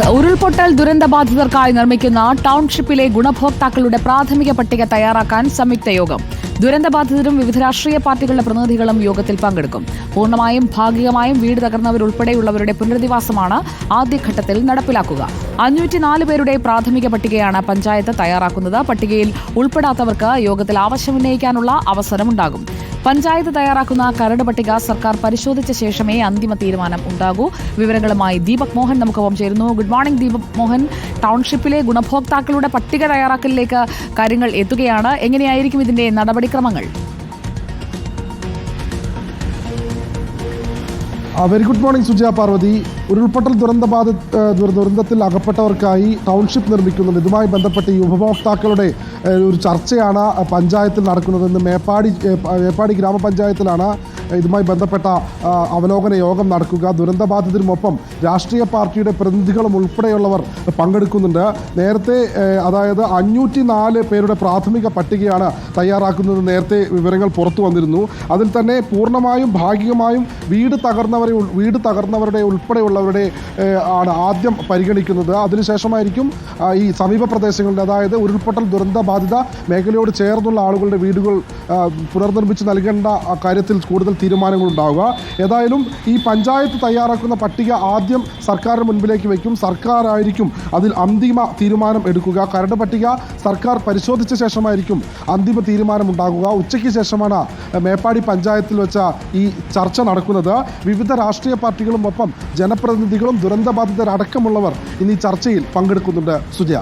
ന്യൂസിലേക്ക് ഉരുൾപൊട്ടൽ ദുരന്തബാധിതർക്കായി നിർമ്മിക്കുന്ന ടൗൺഷിപ്പിലെ ഗുണഭോക്താക്കളുടെ പ്രാഥമിക പട്ടിക തയ്യാറാക്കാൻ സംയുക്ത യോഗം. ദുരന്തബാധിതരും വിവിധ രാഷ്ട്രീയ പാർട്ടികളുടെ പ്രതിനിധികളും യോഗത്തിൽ പങ്കെടുക്കും. പൂർണമായും ഭാഗികമായും വീട് തകർന്നവരുൾപ്പെടെയുള്ളവരുടെ പുനരധിവാസമാണ് ആദ്യഘട്ടത്തിൽ നടപ്പിലാക്കുക. അഞ്ഞൂറ്റിനാല് പേരുടെ പ്രാഥമിക പട്ടികയാണ് പഞ്ചായത്ത് തയ്യാറാക്കുന്നത്. പട്ടികയിൽ ഉൾപ്പെടാത്തവർക്ക് യോഗത്തിൽ ആവശ്യമുന്നയിക്കാനുള്ള അവസരമുണ്ടാകും. പഞ്ചായത്ത് തയ്യാറാക്കുന്ന കരട് പട്ടിക സർക്കാർ പരിശോധിച്ച ശേഷമേ അന്തിമ തീരുമാനം ഉണ്ടാകൂ. വിവരങ്ങളുമായി ദീപക് മോഹൻ നമുക്കൊപ്പം ചേരുന്നു. Good morning Deepak Mohan. ടൗൺഷിപ്പിലെ ഗുണഭോക്താക്കളുടെ പട്ടിക തയ്യാറാക്കലിലേക്ക് കാര്യങ്ങൾ എത്തുകയാണ്. എങ്ങനെയായിരിക്കും ഇതിന്റെ നടപടിക്രമങ്ങൾ? Very good morning Sujaya Parvathy. ഉരുൾപൊട്ടൽ ദുരന്തബാധ ദുരന്തത്തിൽ അകപ്പെട്ടവർക്കായി ടൗൺഷിപ്പ് നിർമ്മിക്കുന്നുണ്ട് ഇതുമായി ബന്ധപ്പെട്ട് ഈ ഉപഭോക്താക്കളുടെ ഒരു ചർച്ചയാണ് പഞ്ചായത്തിൽ നടക്കുന്നത് ഇന്ന് മേപ്പാടി മേപ്പാടി ഗ്രാമപഞ്ചായത്തിലാണ് ഇതുമായി ബന്ധപ്പെട്ട അവലോകന യോഗം നടക്കുക. ദുരന്തബാധിതരുമൊപ്പം രാഷ്ട്രീയ പാർട്ടിയുടെ പ്രതിനിധികളും ഉൾപ്പെടെയുള്ളവർ പങ്കെടുക്കുന്നുണ്ട്. നേരത്തെ അതായത് അഞ്ഞൂറ്റി നാല് പേരുടെ പ്രാഥമിക പട്ടികയാണ് തയ്യാറാക്കുന്നത് നേരത്തെ വിവരങ്ങൾ പുറത്തു വന്നിരുന്നു. അതിൽ തന്നെ പൂർണമായും ഭാഗികമായും വീട് തകർന്നവരെ വീട് തകർന്നവരുടെ ഉൾപ്പെടെയുള്ളവരുടെ ആണ് ആദ്യം പരിഗണിക്കുന്നത്. അതിനുശേഷമായിരിക്കും ഈ സമീപ പ്രദേശങ്ങളുടെ അതായത് ഉരുൾപൊട്ടൽ ദുരന്ത ബാധിത മേഖലയോട് ചേർന്നുള്ള ആളുകളുടെ വീടുകൾ പുനർനിർമ്മിച്ച് നൽകേണ്ട കാര്യത്തിൽ കൂടുതൽ തീരുമാനങ്ങൾ ഉണ്ടാവുക ഏതായാലും ഈ പഞ്ചായത്ത് തയ്യാറാക്കുന്ന പട്ടിക ആദ്യം സർക്കാരിന് മുൻപിലേക്ക് വയ്ക്കും. സർക്കാരായിരിക്കും അതിൽ അന്തിമ തീരുമാനം എടുക്കുക. കരട് പട്ടിക സർക്കാർ പരിശോധിച്ച ശേഷമായിരിക്കും അന്തിമ തീരുമാനം ഉണ്ടാകുക. ഉച്ചയ്ക്ക് ശേഷമാണ് മേപ്പാടി പഞ്ചായത്തിൽ വെച്ച ഈ ചർച്ച നടക്കുന്നത്. വിവിധ രാഷ്ട്രീയ പാർട്ടികളും ഒപ്പം ജനപ്രതിനിധികളും ദുരന്തബാധിതരടക്കമുള്ളവർ ഇന്ന് ഈ ചർച്ചയിൽ പങ്കെടുക്കുന്നുണ്ട്. സുജയ.